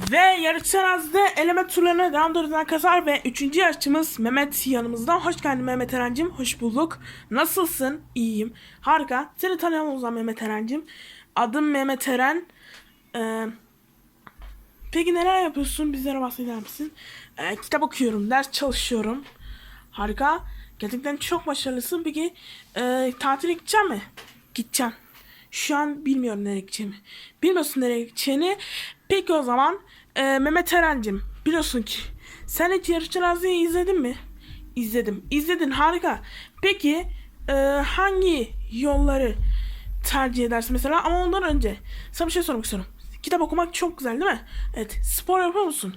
Ve yarış arazide eleme turlarına devam ediyoruz arkadaşlar ve üçüncü yarışçımız Mehmet yanımızda. Hoş geldin Mehmet Eren'cim, hoş bulduk. Nasılsın? İyiyim. Harika. Seni tanıyalım o zaman Mehmet Eren'cim. Adım Mehmet Eren. Ee, peki neler yapıyorsun? Bizlere bahseder misin? Ee, kitap okuyorum, ders çalışıyorum. Harika. Gerçekten çok başarılısın. Peki e, tatile gideceğim mi? Gideceğim. Şu an bilmiyorum nereye gideceğimi. Bilmiyorsun nereye gideceğini. Peki o zaman e, Mehmet Eren'cim biliyorsun ki sen hiç Yarışçı Razi'yi izledin mi? İzledim. İzledin harika. Peki e, hangi yolları tercih edersin mesela ama ondan önce sana bir şey sormak istiyorum. Kitap okumak çok güzel değil mi? Evet. Spor yapıyor musun?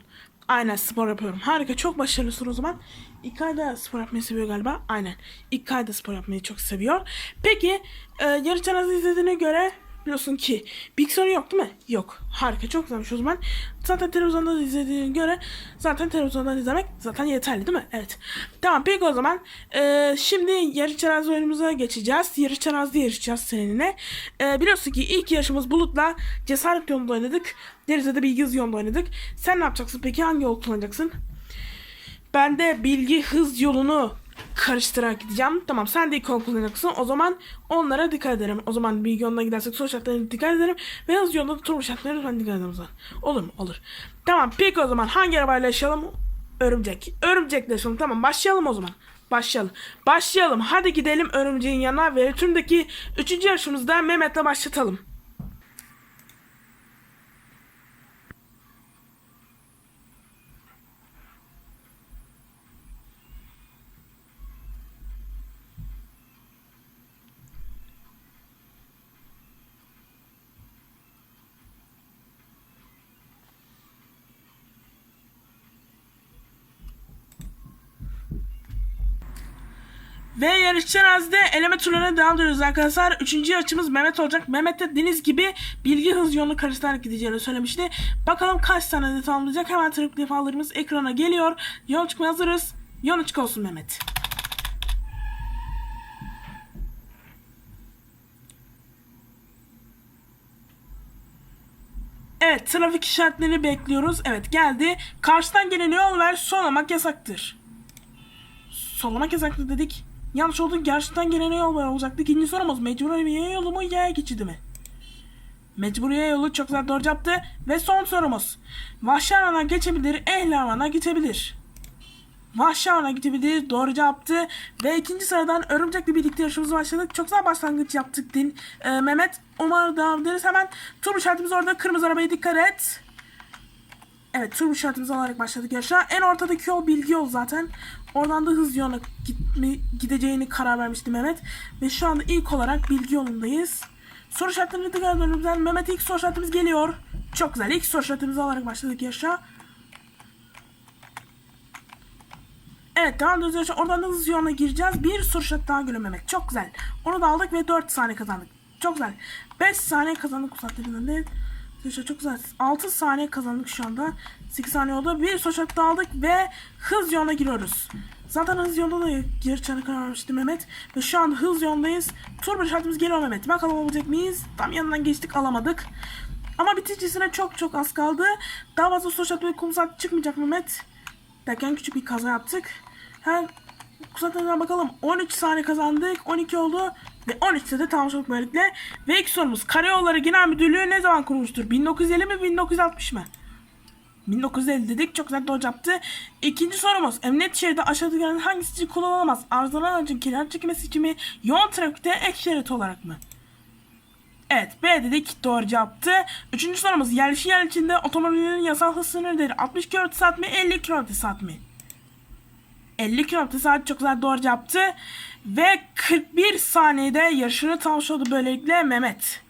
Aynen spor yapıyorum. Harika. Çok başarılısın o zaman. İlkay da spor yapmayı seviyor galiba. Aynen. İlkay da spor yapmayı çok seviyor. Peki e, yarış arazı izlediğine göre biliyorsun ki bilgisayarı yok değil mi? Yok. Harika. Çok güzelmiş o zaman. Zaten televizyonda da izlediğine göre zaten televizyondan izlemek zaten yeterli değil mi? Evet. Tamam peki o zaman e, şimdi yarış arazi oyunumuza geçeceğiz. Yarış arazide yarışacağız seninle. E, biliyorsun ki ilk yarışımız Bulut'la cesaret yolunda oynadık. Denizde de bilgi hız yolunda oynadık. Sen ne yapacaksın peki? Hangi yol kullanacaksın? Ben de bilgi hız yolunu karıştırarak gideceğim. Tamam sen de ilk yol kullanacaksın. O zaman onlara dikkat ederim. O zaman bilgi yoluna gidersek soru şartlarına dikkat ederim. Ve hız yolunda da turbo şartlarına lütfen dikkat ederim o zaman. Olur mu? Olur. Tamam peki o zaman hangi arabayla yaşayalım? Örümcek. Örümcekle yaşayalım. Tamam başlayalım o zaman. Başlayalım. Başlayalım. Hadi gidelim örümceğin yanına ve tümdeki üçüncü yarışımızda Mehmet'le başlatalım. Ve yarışçı arazide eleme turlarına devam ediyoruz arkadaşlar. Üçüncü yarışçımız Mehmet olacak. Mehmet de Deniz gibi bilgi hız yolunu karıştırarak gideceğini söylemişti. Bakalım kaç tane de tamamlayacak. Hemen trip defalarımız ekrana geliyor. Yol çıkmaya hazırız. Yol açık olsun Mehmet. Evet trafik işaretlerini bekliyoruz. Evet geldi. Karşıdan gelen yol ver solamak yasaktır. Solamak yasaktır dedik. Yanlış oldu. Gerçekten gelen yol var olacaktı. İkinci sorumuz mecburiye yolu mu yaya geçidi mi? Mecburiye yolu çok güzel doğru yaptı. Ve son sorumuz. Vahşi alana geçebilir, ehli alana gidebilir. Vahşi alana gidebilir, doğru cevaptı. Ve ikinci sıradan örümcekle birlikte yarışımıza başladık. Çok güzel başlangıç yaptık din. Ee, Mehmet, umarım devam ederiz. Hemen tur işaretimiz orada. Kırmızı arabaya dikkat et. Evet tur işaretimizi alarak başladık yarışa. En ortadaki yol bilgi yol zaten. Oradan da hız yoluna gitme, gideceğini karar vermişti Mehmet. Ve şu anda ilk olarak bilgi yolundayız. Soru işaretlerine dikkat edelim. Mehmet ilk soru işaretimiz geliyor. Çok güzel. İlk soru işaretimizi alarak başladık yarışa. Evet devam ediyoruz yarışa. Oradan da hız yoluna gireceğiz. Bir soru işareti daha geliyor Mehmet. Çok güzel. Onu da aldık ve 4 saniye kazandık. Çok güzel. 5 saniye kazandık de. Arkadaşlar çok güzel. 6 saniye kazandık şu anda. 8 saniye oldu. Bir soşat aldık ve hız yoluna giriyoruz. Zaten hız yolunda da yarışacağını karar vermişti Mehmet. Ve şu an hız yolundayız. Turbo şartımız geliyor Mehmet. Bakalım olacak mıyız? Tam yanından geçtik alamadık. Ama biticisine çok çok az kaldı. Daha fazla soşat ve kum saat çıkmayacak Mehmet. Derken küçük bir kaza yaptık. Her Kusatlarına bakalım. 13 saniye kazandık. 12 oldu. Ve 13'te de tamamladık böylelikle. Ve ilk sorumuz. Karayolları Genel Müdürlüğü ne zaman kurulmuştur? 1950 mi 1960 mı? 1950 dedik. Çok güzel doğru yaptı. İkinci sorumuz. Emniyet şeridi aşağıdakilerin hangisi için kullanılamaz? Arızalan aracın kiler çekmesi için mi? Yoğun trafikte ek şerit olarak mı? Evet B dedik doğru cevaptı. Üçüncü sorumuz. Yerleşik yer içinde otomobillerin yasal hız sınırı değeri 60 km saat mi 50 km saat mi? 50 km saat çok güzel doğru yaptı. Ve 41 saniyede yarışını tamamladı böylelikle Mehmet.